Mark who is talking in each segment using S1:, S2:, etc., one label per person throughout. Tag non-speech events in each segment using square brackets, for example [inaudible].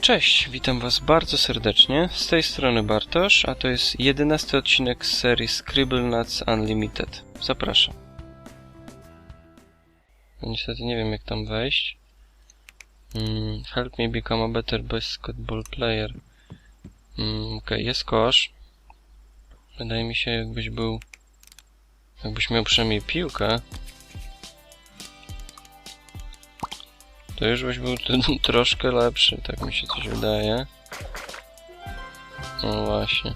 S1: Cześć, witam was bardzo serdecznie. Z tej strony Bartosz, a to jest jedenasty odcinek z serii Scribble Nuts Unlimited. Zapraszam. No niestety nie wiem jak tam wejść. Mm, help me become a better basketball player. Mm, Okej, jest kosz. Wydaje mi się jakbyś był... Jakbyś miał przynajmniej piłkę. To już byś był [laughs] troszkę lepszy, tak mi się coś wydaje. No właśnie.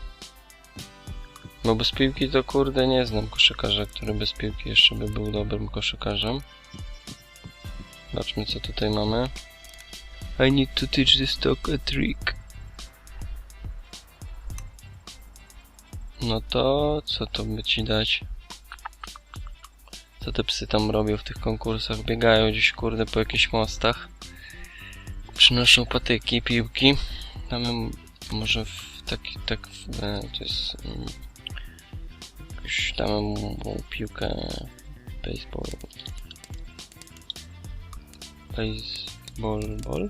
S1: Bo bez piłki to kurde nie znam koszykarza, który bez piłki jeszcze by był dobrym koszykarzem. Zobaczmy co tutaj mamy. I need to teach this dog a trick. No to co to by ci dać? Co te psy tam robią w tych konkursach? Biegają gdzieś kurde po jakichś mostach. Przynoszą patyki, piłki. Damy m- może w taki, tak, e, to jest... mm, Jakoś damy mu piłkę baseball. Baseball, ball?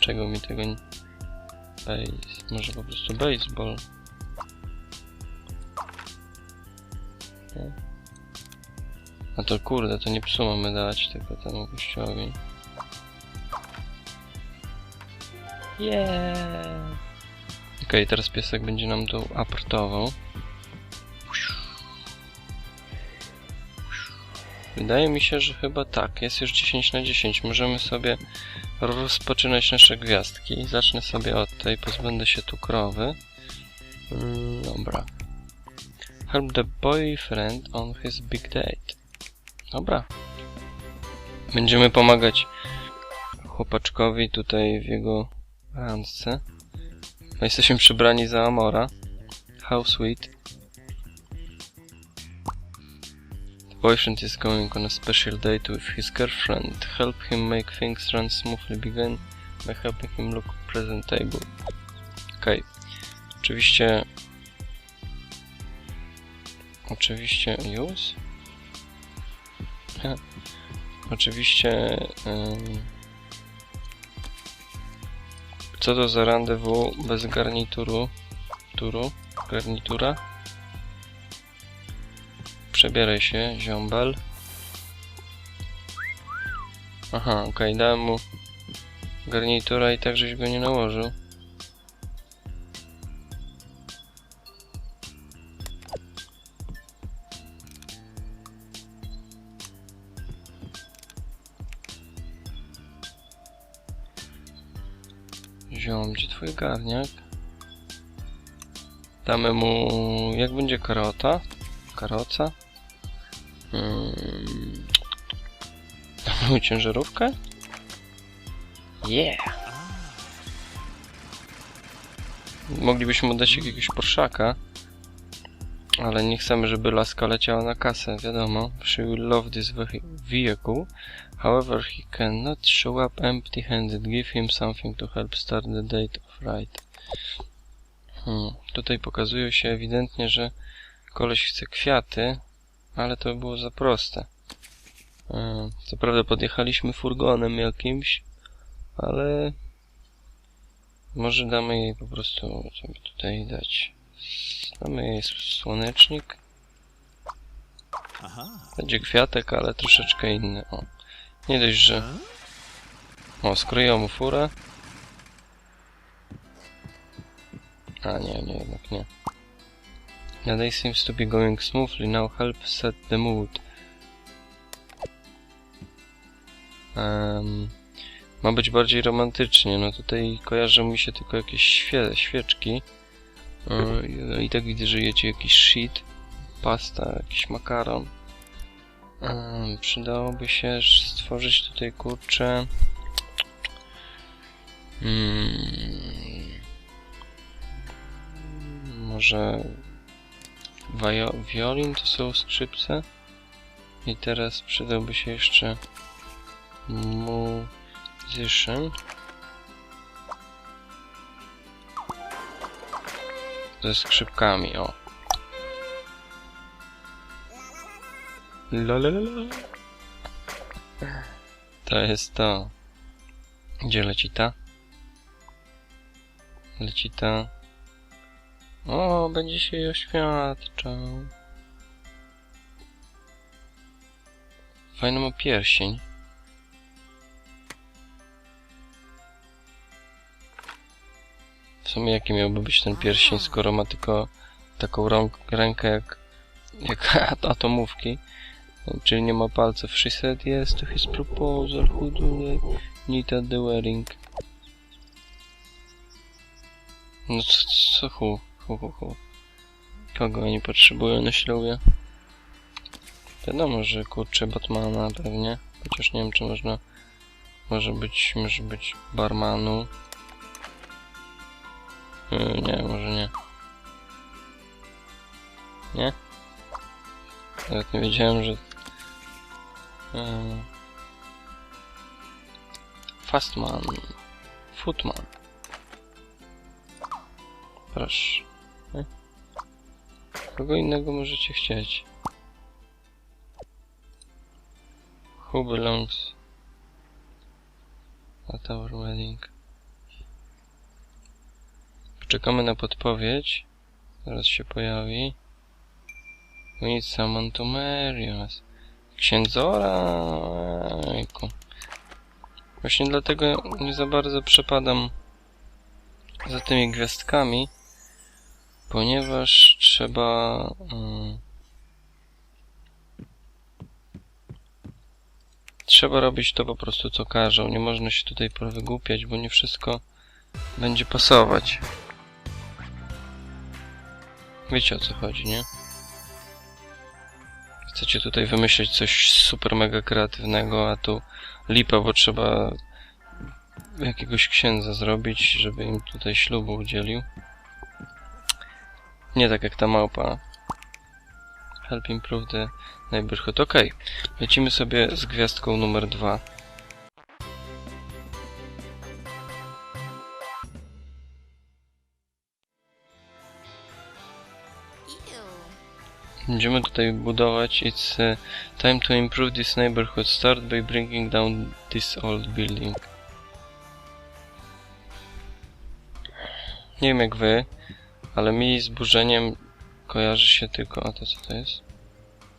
S1: Czego mi tego nie... Base, może po prostu baseball. Nie? A to kurde, to nie psu mamy dać, tylko temu gościowi. Yeah. Okej, teraz piesek będzie nam tu aportował. Wydaje mi się, że chyba tak. Jest już 10 na 10. Możemy sobie rozpoczynać nasze gwiazdki. Zacznę sobie od tej, pozbędę się tu krowy. Mm, dobra. Help the boyfriend on his big date. Dobra. Będziemy pomagać chłopaczkowi tutaj w jego randce. No jesteśmy przybrani za Amora. How sweet. The boyfriend is going on a special date with his girlfriend. Help him make things run smoothly begin by helping him look presentable. Okej. Oczywiście Oczywiście use? [laughs] Oczywiście co to za randewu bez garnituru? Turu? Garnitura? Przebieraj się, ziombel. Aha, okej, dałem mu garnitura i tak żeś go nie nałożył. Twój garniak? Damy mu... jak będzie karota? Karoca? Hmm. Damy mu ciężarówkę? Yeah! Moglibyśmy mu dać jakiegoś porszaka, ale nie chcemy, żeby laska leciała na kasę, wiadomo. She will love this vehi- vehicle. However, he cannot show up empty-handed. Give him something to help start the date of ride. Hmm. Tutaj pokazuje się ewidentnie, że koleś chce kwiaty, ale to by było za proste. Hmm. Co prawda podjechaliśmy furgonem jakimś, ale może damy jej po prostu, by tutaj dać? Jej słonecznik. Będzie kwiatek, ale troszeczkę inny. O. Nie dość, że... O, skroiło mu furę. A nie, nie, jednak nie. The day seems to be going smoothly. Now help set the mood. Em, ma być bardziej romantycznie. No tutaj kojarzą mi się tylko jakieś świe świeczki. E, I tak widzę, że jecie jakiś shit. Pasta, jakiś makaron. Em, przydałoby się stworzyć tutaj kurczę. Mm, może wiolin to są skrzypce. I teraz przydałby się jeszcze musician. Ze skrzypkami, o. La la la la. To jest to. Gdzie leci ta? Leci ta. O, będzie się jej oświadczał. Fajny ma pierścień. Sumie jaki miałby być ten pierścień, skoro ma tylko taką rąk, rękę jak, jak [laughs] atomówki. Czyli nie ma palców. She said yes to his proposal. Who do they need at the wedding? No co, co hu, hu, hu, hu. Kogo oni potrzebują na ślubie? Wiadomo, że kurczę Batmana pewnie. Chociaż nie wiem, czy można... Może być, może być barmanu. Yy, nie, może nie. Nie? Nawet nie wiedziałem, że... Yy... Fastman. Footman. Proszę. Nie? Kogo innego możecie chcieć? Who belongs at our wedding? Czekamy na podpowiedź. Zaraz się pojawi. Marry us. Księdzora. Ejku. Właśnie dlatego nie za bardzo przepadam za tymi gwiazdkami, ponieważ trzeba... mm, trzeba robić to po prostu co każą. Nie można się tutaj wygłupiać, bo nie wszystko będzie pasować. Wiecie o co chodzi, nie? Chcecie tutaj wymyślić coś super mega kreatywnego, a tu lipa, bo trzeba jakiegoś księdza zrobić, żeby im tutaj ślubu udzielił. Nie tak jak ta małpa. Help improve the neighborhood. Ok, lecimy sobie z gwiazdką numer dwa. Będziemy tutaj budować. It's uh, time to improve this neighborhood. Start by bringing down this old building. Nie wiem jak wy, ale mi z burzeniem kojarzy się tylko... A to co to jest?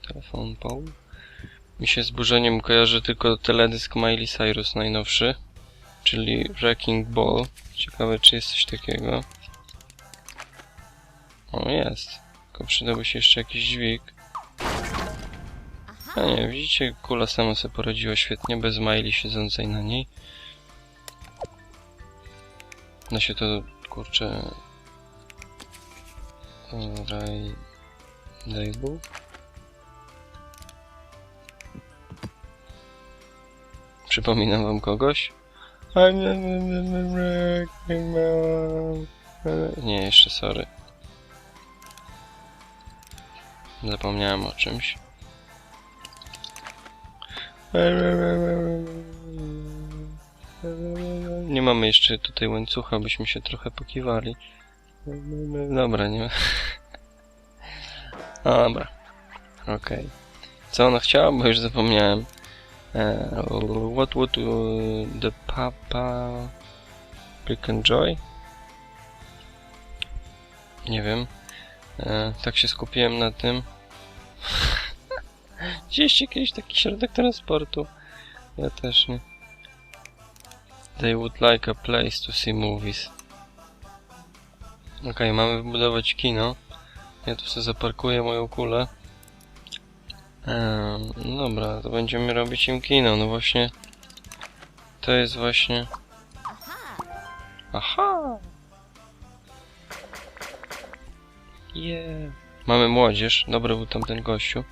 S1: Telefon pole? Mi się z burzeniem kojarzy tylko teledysk Miley Cyrus najnowszy, czyli Wrecking Ball. Ciekawe czy jest coś takiego. O, jest. Tylko przydałby się jeszcze jakiś dźwig. A nie, widzicie, kula sama sobie poradziła świetnie, bez Miley siedzącej na niej. Da się to, kurczę... Raj... Label? Przypominam wam kogoś? Nie, jeszcze sorry. Zapomniałem o czymś. Nie mamy jeszcze tutaj łańcucha, byśmy się trochę pokiwali. Dobra, nie. A, dobra. Okej. Co ona chciała, bo już zapomniałem. E, what would uh, the papa pick and joy? Nie wiem. E, tak się skupiłem na tym. Widzieliście kiedyś taki środek transportu? Ja też nie. They would like a place to see movies. Okej, mamy wybudować kino. Ja tu sobie zaparkuję moją kulę. No dobra, to będziemy robić im kino. No właśnie. To jest właśnie... Aha! Yeah. Mamy młodzież. Dobry był tamten gościu.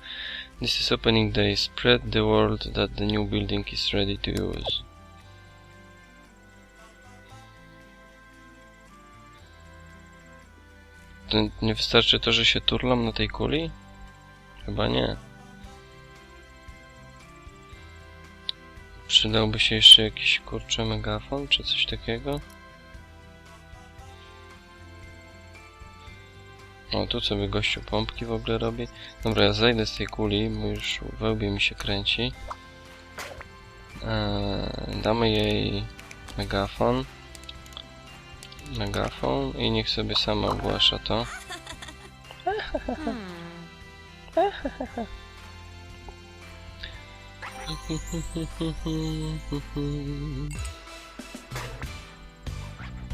S1: This is opening day. Spread the word that the new building is ready to use. To nie wystarczy to, że się turlam na tej kuli? Chyba nie. Przydałby się jeszcze jakiś kurczę megafon, czy coś takiego? O, tu sobie gościu pompki w ogóle robi. Dobra, ja zejdę z tej kuli, bo już wełbie mi się kręci. Eee, damy jej megafon. Megafon i niech sobie sama ogłasza to. [laughs]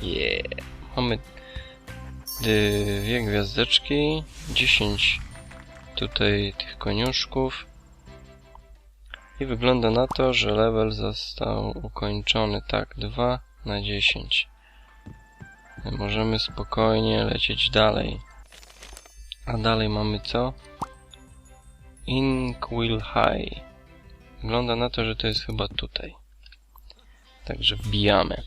S1: Yeah. Mamy dwie gwiazdeczki, 10 tutaj tych koniuszków. I wygląda na to, że level został ukończony tak 2 na 10. Możemy spokojnie lecieć dalej. A dalej mamy co? Inkwell High. Wygląda na to, że to jest chyba tutaj. Także wbijamy.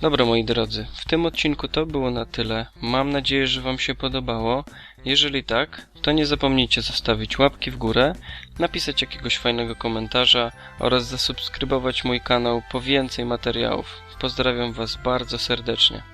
S1: Dobra moi drodzy, w tym odcinku to było na tyle. Mam nadzieję, że Wam się podobało. Jeżeli tak, to nie zapomnijcie zostawić łapki w górę, napisać jakiegoś fajnego komentarza oraz zasubskrybować mój kanał po więcej materiałów. Pozdrawiam Was bardzo serdecznie.